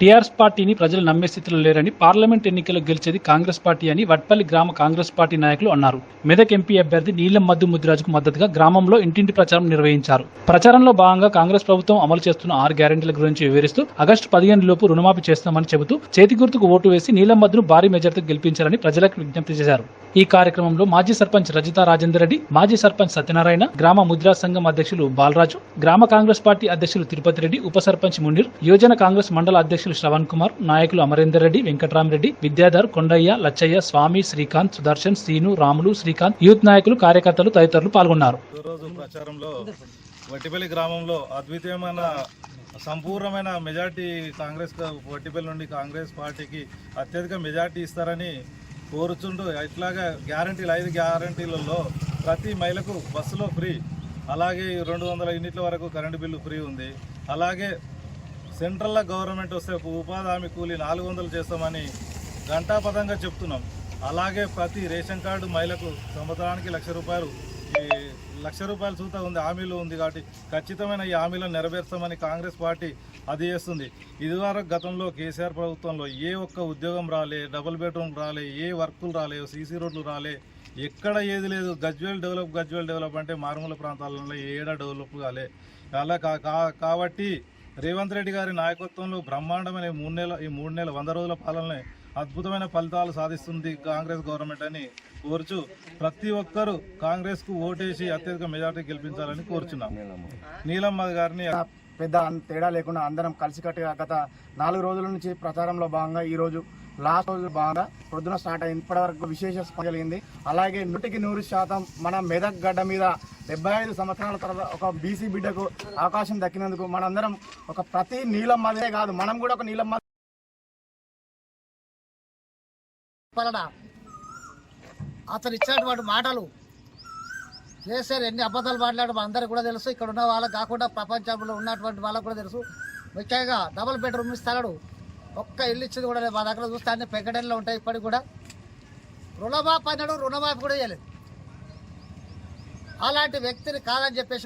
TRS పార్టీని ప్రజలు నమ్మే స్థితిలో లేరని పార్లమెంట్ ఎన్నికల్లో గెలిచేది కాంగ్రెస్ పార్టీ అని వట్పల్లి గ్రామ కాంగ్రెస్ పార్టీ నాయకులు అన్నారు. మెదక్ ఎంపీ అభ్యర్థి నీలం మద్దు ముద్రాజుకు మద్దతుగా గ్రామంలో ఇంటింటి ప్రచారం నిర్వహించారు. ప్రచారంలో భాగంగా కాంగ్రెస్ ప్రభుత్వం అమలు చేస్తున్న ఆరు గ్యారెంటీల గురించి వివరిస్తూ ఆగస్టు పదిహేను లోపు రుణమాఫీ చేస్తామని చెబుతూ చేతి గుర్తుకు ఓటు వేసి నీలం మద్దును భారీ మెజార్టీతో గెలిపించాలని ప్రజలకు విజ్ఞప్తి చేశారు. ఈ కార్యక్రమంలో మాజీ సర్పంచ్ రజిత రాజేందర్ రెడ్డి మాజీ సర్పంచ్ సత్యనారాయణ గ్రామ ముద్రా సంఘం అధ్యక్షులు బాలరాజు గ్రామ కాంగ్రెస్ పార్టీ అధ్యక్షులు తిరుపతి రెడ్డి ఉప సర్పంచ్ మునీర్ యువజన కాంగ్రెస్ మండల అధ్యక్షులు శ్రవణ్ కుమార్ నాయకులు అమరేందర్ రెడ్డి వెంకటరామరెడ్డి విద్యాధర్ కొండయ్య లచ్చయ్య స్వామి శ్రీకాంత్ సుదర్శన్ శ్రీను రాములు శ్రీకాంత్ యూత్ నాయకులు కార్యకర్తలు తదితరులు పాల్గొన్నారు. ప్రచారంలో వట్టిపల్లి గ్రామంలో అద్వితీయమైన సంపూర్ణమైన మెజార్టీ కాంగ్రెస్ వట్టిపల్లి నుండి కాంగ్రెస్ పార్టీకి అత్యధిక మెజార్టీ ఇస్తారని కోరుచుంటూ ఇట్లాగా గ్యారంటీలు ఐదు గ్యారంటీలలో ప్రతి మహిళకు బస్సులో ఫ్రీ. అలాగే రెండు వందల యూనిట్ల వరకు కరెంటు బిల్లు ఫ్రీ ఉంది. అలాగే సెంట్రల్ గవర్నమెంట్ వస్తే ఉపాధి హామీ కూలీ నాలుగు వందలు చేస్తామని ఘంటాపథంగా చెప్తున్నాం. అలాగే ప్రతి రేషన్ కార్డు మహిళకు సంవత్సరానికి లక్ష రూపాయలు ఈ లక్ష రూపాయల సూత ఉంది హామీలు ఉంది కాబట్టి ఖచ్చితమైన ఈ హామీలను నెరవేర్స్తామని కాంగ్రెస్ పార్టీ అది చేస్తుంది. ఇదివరకు గతంలో కేసీఆర్ ప్రభుత్వంలో ఏ ఒక్క ఉద్యోగం రాలే డబుల్ బెడ్రూమ్ రాలే ఏ వర్కులు రాలే సీసీ రోడ్లు రాలే ఎక్కడ ఏది లేదు. గజ్వేల్ డెవలప్ గజ్వేల్ డెవలప్ అంటే మారుమూల ప్రాంతాలలో ఏడా డెవలప్ కాలే. అలా కా- కా- కాబట్టి రేవంత్ రెడ్డి గారి నాయకత్వంలో బ్రహ్మాండమైన మూడు నెలల ఈ మూడు నెలల వంద రోజుల పాలనలో అద్భుతమైన ఫలితాలు సాధిస్తుంది కాంగ్రెస్ గవర్నమెంట్ అని కోరుచు ప్రతి ఒక్కరూ కాంగ్రెస్కు ఓటేసి అత్యధిక మెజార్టీ గెలిపించాలని కోరుచున్నాం. నీలమ్మ గారిని పెద్ద తేడా లేకుండా అందరం కలిసికట్టుగా గత నాలుగు రోజుల నుంచి ప్రచారంలో భాగంగా ఈ రోజు లాస్ట్ రోజు బాగా పొద్దున స్టార్ట్ అయింది. ఇప్పటి వరకు విశేష స్పందన అలాగే నూటికి నూరు శాతం మన మెదక్ గడ్డ మీద డెబ్బై ఐదు సంవత్సరాల తర్వాత ఒక బీసీ బిడ్డకు అవకాశం దక్కినందుకు మనందరం ఒక ప్రతి నీలం మదే కాదు మనం కూడా ఒక నీలం పలన అతను ఇచ్చినటువంటి మాటలు కేసీఆర్ ఎన్ని అబద్ధాలు మాట్లాడడం అందరికి కూడా తెలుసు. ఇక్కడ ఉన్న వాళ్ళకి కాకుండా ప్రపంచంలో ఉన్నటువంటి వాళ్ళకి కూడా తెలుసు. ముఖ్యంగా డబుల్ బెడ్రూమ్ ఇస్తాడు ఒక్క ఇల్లు ఇచ్చింది కూడా లేదు. మా దగ్గర చూస్తే అన్ని పెంకటల్లో ఉంటాయి. ఇప్పటికి కూడా రుణమాఫీ అన్నాడు రుణమాఫీ కూడా చేయలేదు. అలాంటి వ్యక్తిని కాదని చెప్పేసి